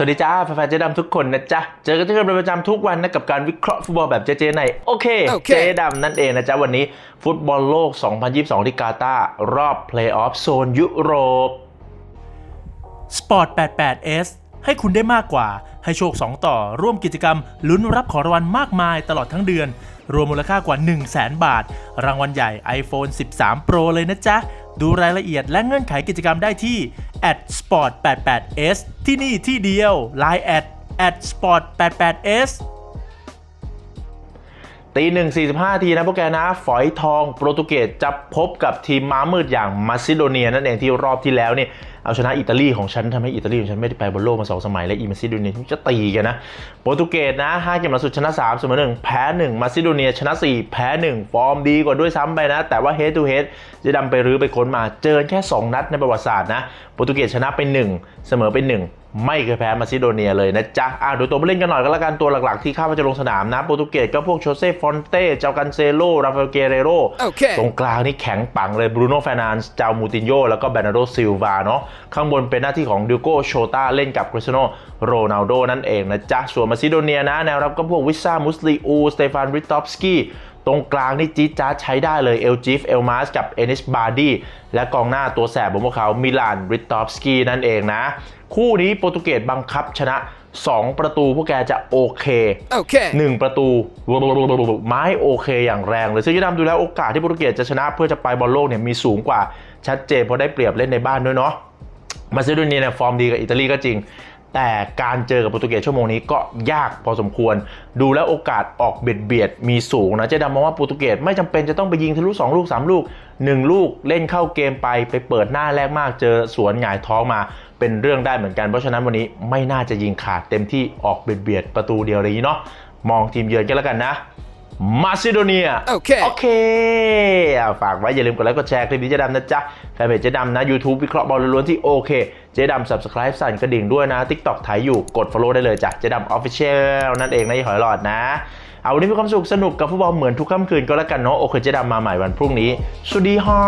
สวัสดีจ้าแฟนๆเจ๊ดำทุกคนนะจ๊ะ เจอกันที่เป็นประจำทุกวันนะกับการวิเคราะห์ฟุตบอลแบบเจ๊ๆในโอเคโอเคเจ๊ดำนั่นเองนะจ๊ะ วันนี้ฟุตบอลโลก 2022 ที่กาตาร์รอบเพลย์ออฟโซนยุโรป Sport 88S ให้คุณได้มากกว่า ให้โชค 2 ต่อ ร่วมกิจกรรม ลุ้นรับของรางวัลมากมายตลอดทั้งเดือน รวมมูลค่ากว่า 1 0 0 0 0แบาท รางวัลใหญ่ iPhone 13 Pro เลยนะจ๊ะ ดูรายละเอียดและเงื่อนไขกิจกรรมได้ที่ @sport 88s ที่นี่ที่เดียว Line at @sport 88s ตีหนึ่งสี่สิบห้าทีนะพวกแกนะ ฝอยทองโปรตุเกสจะพบกับทีมม้ามืดอย่างมาซิโดเนียนั่นเองที่รอบที่แล้วเนี่ย เอาชนะอิตาลีของฉันทำให้อิตาลีของฉันไม่ได้ไปบอลโลกมาสองสมัย และอีมาซิโดเนียจะตีกันนะโปรตุเกสนะห้าเกมล่าสุดชนะ3เสมอ1แพ้1มาซิโดเนียชนะ4แพ้1ฟอร์มดีกว่าด้วยซ้ำไปนะ แต่ว่า head to head จะดำไปรื้อไปค้นมาเจอแค่2นัดในประวัติศาสตร์นะโปรตุเกสชนะไป1เสมอไป1ไม่เคยแพ้มาซิโดเนียเลยนะจ๊ะ อะดูตัวผู้เล่นกันหน่อยก็แล้วกัน ตัวหลักๆที่คาดว่าจะลงสนามนะ โปรตุเกสก็พวกโชเซ่ ฟอนเต้ เจ้ากันเซโล ราฟาเอลเกเรโรโอเคตรงกลางนี่แข็งปังเลย บรูโน่ f ฟนานส์ เจ้ามูตินโย แล้วก็เบรนาร์โดซิลวาเนาะข้างบนเป็นหน้าที่ของดิโก้โชตาเล่นกับคริสเตียโนโรนัลโดนั่นเองนะจ๊ะ ส่วนมาซิโดเนียนะ แนวรับก็พวกวิซ่ามุสลีอู สเตฟานริตอฟสกี้ตรงกลางนี่จี๊ดจ๊าดใช้ได้เลยเอลจิฟเอลมาสกับเอนิสบาร์ดีและกองหน้าตัวแสบของพวกเขามิลานริตอฟสกี้นั่นเองนะ คู่นี้โปรตุเกสบังคับชนะ 2 ประตูพวกแกจะโอเค Okay. หนึ่งประตูไม้โอเคอย่างแรงเลย ซึ่งจะทำดูแล้วโอกาสที่โปรตุเกสจะชนะเพื่อจะไปบอลโลกเนี่ยมีสูงกว่าชัดเจนเพราะได้เปรียบเล่นในบ้านด้วยเนาะ มาซิโดเนียเนี่ยฟอร์มดีกับอิตาลีก็จริง แต่การเจอกับโปรตุเกสชั่วโมงนี้ก็ยากพอสมควร ดูแล้วโอกาสออกเบียดเบียดมีสูงนะเจ๊ดำมองว่าโปรตุเกสไม่จำเป็นจะต้องไปยิงทะลุ2ลูก 3 ลูก 1 ลูกเล่นเข้าเกมไปไปเปิดหน้าแรกมากเจอสวนหงายท้องมาเป็นเรื่องได้เหมือนกันเพราะฉะนั้นวันนี้ไม่น่าจะยิงขาดเต็มที่ออกเบียดเบียดประตูเดียวอะไรอย่างนี้เนาะมองทีมเยือนกันแล้วกันนะ มาซิโดเนีย โอเค โอเคอะฝากไว้อย่าลืมกดไลค์กดแชร์คลิปนี้เจ๊ดำนะจ๊ะ แฟนเพจเจ๊ดำนะ YouTube วิเคราะห์บอลล้วนๆที่โอเค เจ๊ดำ Subscribe สั่นกระดิ่งด้วยนะ TikTok ถ่ายอยู่กด Follow ได้เลยจ้ะ เจ๊ดำ Official นั่นเองนะอย่าหอยหลอดนะ เอาวันนี้มีความสุขสนุกกับฟุตบอลเหมือนทุกค่ำคืนก็แล้วกันเนาะ โอเค เจ๊ดำมาใหม่วันพรุ่งนี้สวัสดีฮ่า